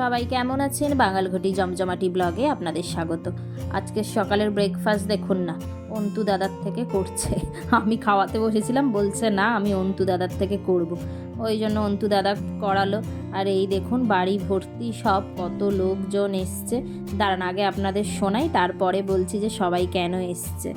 সবাই কেমন আছেন বাঙালঘটি জমজমাটি ব্লগে আপনাদের স্বাগত আজকে সকালের ব্রেকফাস্ট দেখুন না অন্তু দাদার থেকে করছে আমি খাওয়াতে বসেছিলাম বলছে না আমি অন্তু দাদার থেকে করব। ওই জন্য অন্তু দাদা করালো আর এই দেখুন বাড়ি ভর্তি সব কত লোকজন এসছে দাঁড়ান আগে আপনাদের শোনাই তারপরে বলছি যে সবাই কেন এসছে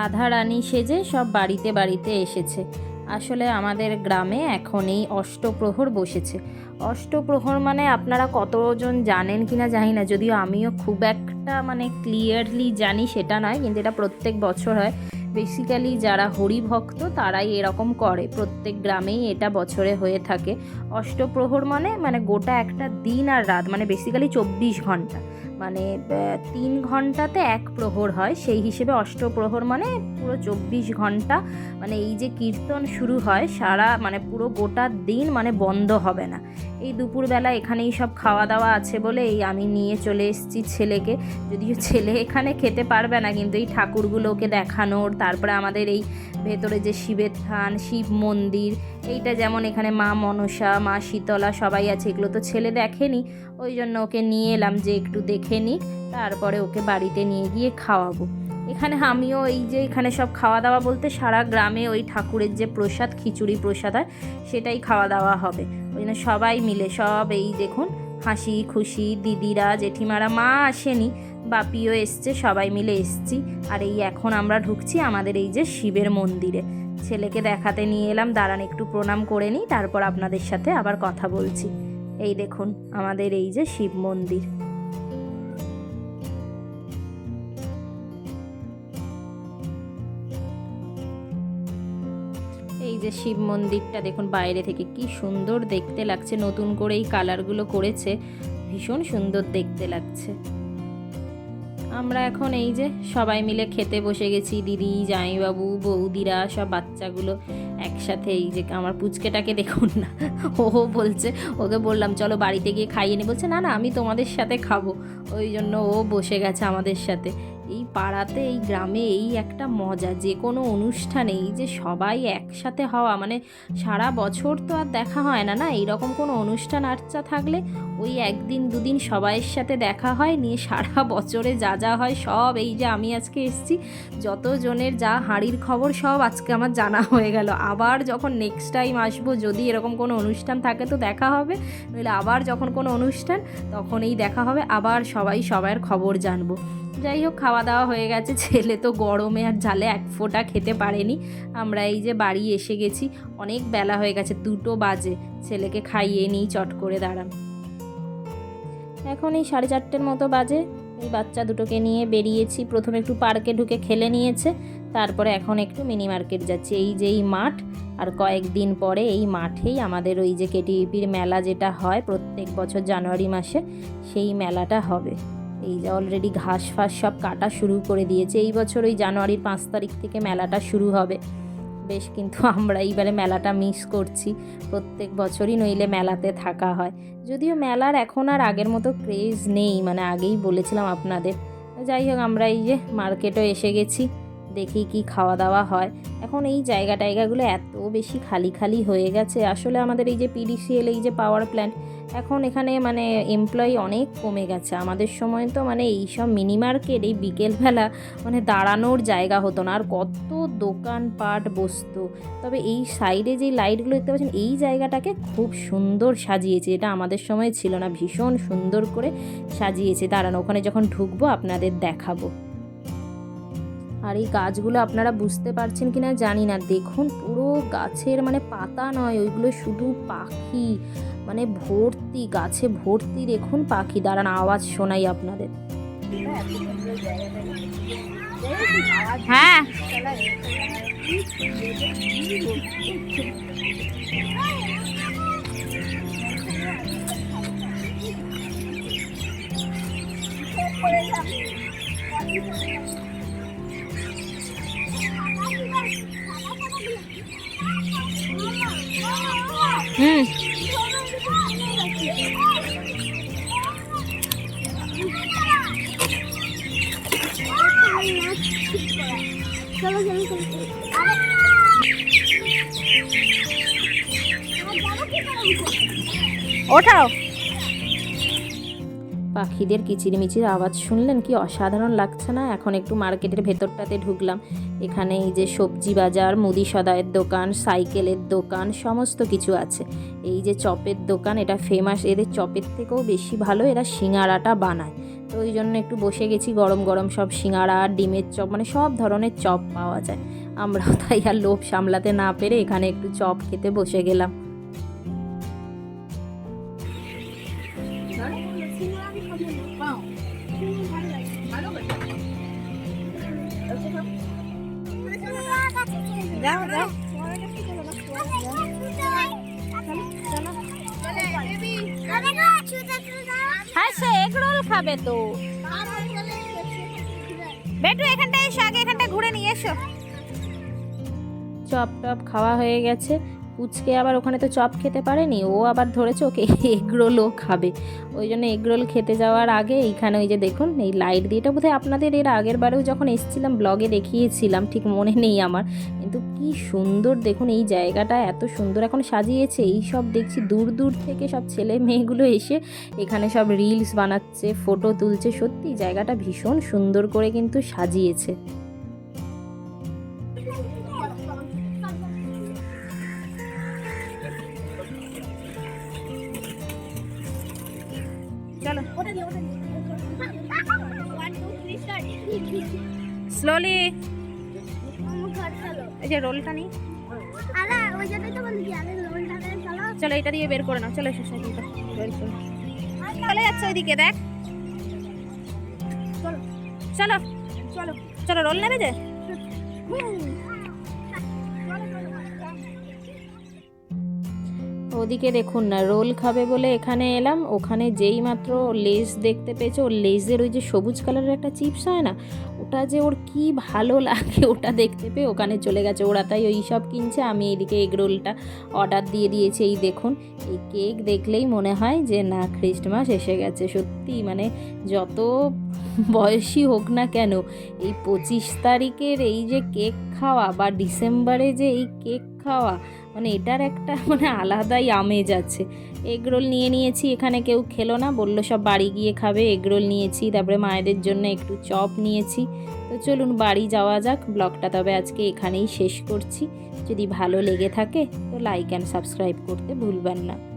রাধা রানী সেজে সব বাড়িতে বাড়িতে এসেছে। আসলে আমাদের গ্রামে এখন এই অষ্টপ্রহর বসেছে। অষ্টপ্রহর মানে আপনারা কতজন জানেন কি না জানি না, যদিও আমিও খুব একটা মানে ক্লিয়ারলি জানি সেটা নয়, কিন্তু এটা প্রত্যেক বছর হয়। বেসিক্যালি যারা হরিভক্ত তারাই এরকম করে, প্রত্যেক গ্রামেই এটা বছরে হয়ে থাকে। অষ্টপ্রহর মানে মানে গোটা একটা দিন আর রাত মানে বেসিক্যালি চব্বিশ ঘণ্টা। মানে তিন ঘন্টাতে এক প্রহর হয়। সেই হিসেবে অষ্টপ্রহর মানে পুরো চব্বিশ ঘণ্টা মানে এই যে কীর্তন শুরু হয়, সারা মানে পুরো গোটা দিন মানে বন্ধ হবে না। এই দুপুরবেলা এখানেই সব খাওয়া দাওয়া আছে বলে এই আমি নিয়ে চলে এসেছি ছেলেকে। যদিও ছেলে এখানে খেতে পারবে না, কিন্তু এই ঠাকুরগুলোকে দেখানোর, তারপরে আমাদের এই ভেতরে যে শিবের থান শিব মন্দির এইটা যেমন এখানে মা মনসা, মা শীতলা সবাই আছে, এগুলো তো ছেলে দেখেনি। ওই জন্য ওকে নিয়ে এলাম যে একটু দেখে নিক তারপরে ওকে বাড়িতে নিয়ে গিয়ে খাওয়াবো। এখানে আমিও এই যে এখানে সব খাওয়া দাওয়া বলতে সারা গ্রামে ওই ঠাকুরের যে প্রসাদ, খিচুড়ি প্রসাদ হয়, সেটাই খাওয়া দাওয়া হবে। ওই জন্য সবাই মিলে সব এই দেখুন, হাসি খুশি, দিদিরা, জেঠিমারা, মা আসেনি। বাপিও এসছে, সবাই মিলে এসছি। আর এই এখন আমরা ঢুকছি আমাদের এই যে শিবের মন্দিরে। ছেলেকে দেখাতে নিয়ে এলাম, দাঁড়ান একটু প্রণাম করে নিই, তারপর আপনাদের সাথে আবার কথা বলছি। এই দেখুন, আমাদের এই যে শিব মন্দির। এই যে শিব মন্দিরটা দেখুন, বাইরে থেকে কি সুন্দর দেখতে লাগছে। নতুন করে এই কালারগুলো করেছে, ভীষণ সুন্দর দেখতে লাগছে। আমরা এখন এই যে সবাই মিলে খেতে বসে গেছি, দিদি, জামাইবাবু, বৌদিরা, সব বাচ্চাগুলো একসাথে এই যে আমার পুচকেটাকে দেখুন না, ও বলছে, ওকে বললাম, চলো বাড়িতে গিয়ে খাইয়ে নি। বলছে, না না, আমি তোমাদের সাথে খাব। ওই জন্য ও বসে গেছে আমাদের সাথে। এই পাড়াতে, এই গ্রামে এই একটা মজা, যে কোনো অনুষ্ঠানে এই যে সবাই একসাথে হওয়া মানে সারা বছর তো আর দেখা হয় না না? এইরকম কোনো অনুষ্ঠান আর্চা থাকলে ওই একদিন, দুদিন সবাইয়ের সাথে দেখা হয়, নিয়ে সারা বছরে যা যা হয় সব, এই যে আমি আজকে এসেছি, যতজনের যা হাঁড়ির খবর সব আজকে আমার জানা হয়ে গেল। আবার যখন নেক্সট টাইম আসব, যদি এরকম কোনো অনুষ্ঠান থাকে তো দেখা হবে, নইলে আবার যখন কোনো অনুষ্ঠান, তখন এই দেখা হবে, আবার সবাই সবার খবর জানব। যাই হোক, খাওয়া দাওয়া হয়ে গেছে। ছেলে তো গরমে আর ঝালে এক ফোঁটা খেতে পারেনি। আমরা এই যে বাড়ি এসে গেছি, অনেক বেলা হয়ে গেছে, দুটো বাজে। ছেলেকে খাইয়ে নিই, চট করে দাঁড়ান। এখন এই সাড়ে চারটের মতো বাজে। এই বাচ্চা দুটোকে নিয়ে বেরিয়েছি। প্রথমে একটু পার্কে ঢুকে খেলে নিয়েছে। তারপরে এখন একটু মিনি মার্কেট যাচ্ছি। এই যে এই মাঠ, আর কয়েকদিন পরে এই মাঠেই আমাদের ওই যে কেটিপির মেলা যেটা হয় প্রত্যেক বছর জানুয়ারি মাসে, সেই মেলাটা হবে। এই যে অলরেডি ঘাস ফাঁস সব কাটা শুরু করে দিয়েছে। এই বছর ওই জানুয়ারির পাঁচ তারিখ থেকে মেলাটা শুরু হবে। বেশ কিন্তু আমরা এইবারে মেলাটা মিস করছি। প্রত্যেক বছরই নইলে মেলাতে থাকা হয়। যদিও মেলার এখন আর আগের মতো ক্রেজ নেই মানে আগেই বলেছিলাম আপনাদের। যাই হোক, আমরা এই যে মার্কেটও এসে গেছি। দেখি কি খাওয়া দাওয়া হয়। এখন এই জায়গা টায়গাগুলো এত বেশি খালি খালি হয়ে গেছে। আসলে আমাদের এই যে পিডিসিএল এই যে পাওয়ার প্ল্যান্ট এখন এখানে মানে এমপ্লয়ি অনেক কমে গেছে। আমাদের সময় তো মানে এই সব মিনি মার্কেট এই বিকেলবেলা মানে দাঁড়ানোর জায়গা হতো না। আর কত দোকানপাট বসতো। তবে এই সাইডে যে লাইটগুলো দেখতে পাচ্ছেন, এই জায়গাটাকে খুব সুন্দর সাজিয়েছে। এটা আমাদের সময় ছিল না। ভীষণ সুন্দর করে সাজিয়েছে। দাঁড়ানো, ওখানে যখন ঢুকবো আপনাদের দেখাবো। আর এই গাছগুলো আপনারা বুঝতে পারছেন কি না জানি না। দেখুন, পুরো গাছের মানে পাতা নয়, ওইগুলো শুধু পাখি মানে ভর্তি, গাছে ভর্তি দেখুন পাখি। দাঁড়ান, আওয়াজ শোনাই আপনাদের। হ্যাঁ। হুম চলো ওঠাও। পাখিদের কিচিরমিচির আওয়াজ শুনলেন কি অসাধারণ লাগছে না? এখন একটু মার্কেটের ভেতরটাতে ঢুকলাম। এখানে এই যে সবজি বাজার, মুদি সদায়ের দোকান, সাইকেলের দোকান, সমস্ত কিছু আছে। এই যে চপের দোকান, এটা ফেমাস এদের চপের থেকেও বেশি ভালো এরা সিঙাড়াটা বানায়। তো ওই জন্য একটু বসে গেছি, গরম গরম সব সিঙাড়া, ডিমের চপ মানে সব ধরনের চপ পাওয়া যায়। আমরাও তাই আর লোভ সামলাতে না পেরে এখানে একটু চপ খেতে বসে গেলাম। যাও যাও। হ্যাঁ সে খাবে তো। বেটু এখানটায় এসো আগে এখানটায় ঘুরে নিয়ে এসো। চপ টপ খাওয়া হয়ে গেছে। পুচকে আবার ওখানে তো চপ খেতে পারেনি, ও আবার ধরেছে ওকে এগরোলও খাবে। ওই জন্য এগরোল খেতে যাওয়ার আগে এইখানে ওই যে দেখুন, এই লাইট দিয়ে, এটা বোধহয় আপনাদের এর আগের বারেও যখন এসেছিলাম ব্লগে দেখিয়েছিলাম, ঠিক মনে নেই আমার। কিন্তু কি সুন্দর দেখুন, এই জায়গাটা এত সুন্দর এখন সাজিয়েছে। এই সব দেখছি দূর দূর থেকে সব ছেলে মেয়েগুলো এসে এখানে সব রিলস বানাচ্ছে ফটো তুলছে। সত্যি জায়গাটা ভীষণ সুন্দর করে কিন্তু সাজিয়েছে। চলো। স্লোলি এই যে রোলটা লোনটা চলো, এটা দিয়ে বের করে নাও। চলো, এসো চলে যাচ্ছে ওইদিকে, দেখ। চলো চলো চলো রোল নেবে যে? ওদিকে দেখুন না, রোল খাবে বলে এখানে এলাম, ওখানে যেই মাত্র লেস দেখতে পেয়েছে, ওর লেজের ওই যে সবুজ কালারের একটা চিপস হয় না, ওটা যে ওর কি ভালো লাগে, ওটা দেখতে পেয়ে ওখানে চলে গেছে, ওরা তাই ওই সব কিনছে, আমি এদিকে এগ রোলটা অর্ডার দিয়ে দিয়েছি, এই দেখুন, এই কেক দেখলেই মনে হয় যে না, খ্রিস্টমাস এসে গেছে, সত্যি মানে যত বয়সী হোক না কেন, এই পঁচিশ তারিখের এই যে কেক খাওয়া বা ডিসেম্বরে যে এই কেক খাওয়া মানে এটার একটা মানে আলাদাই আমেজ আছে। এগরোল নিয়ে নিয়েছি, এখানে কেউ খেলো না, বলল সব বাড়ি গিয়ে খাবে এগরোল নিয়েছি, তারপরে মায়েদের জন্য একটু চপ নিয়েছি। তো চলুন বাড়ি যাওয়া যাক, ব্লগটা তবে আজকে এখানেই শেষ করছি। যদি ভালো লেগে থাকে, তো লাইক অ্যান্ড সাবস্ক্রাইব করতে ভুলবেন না।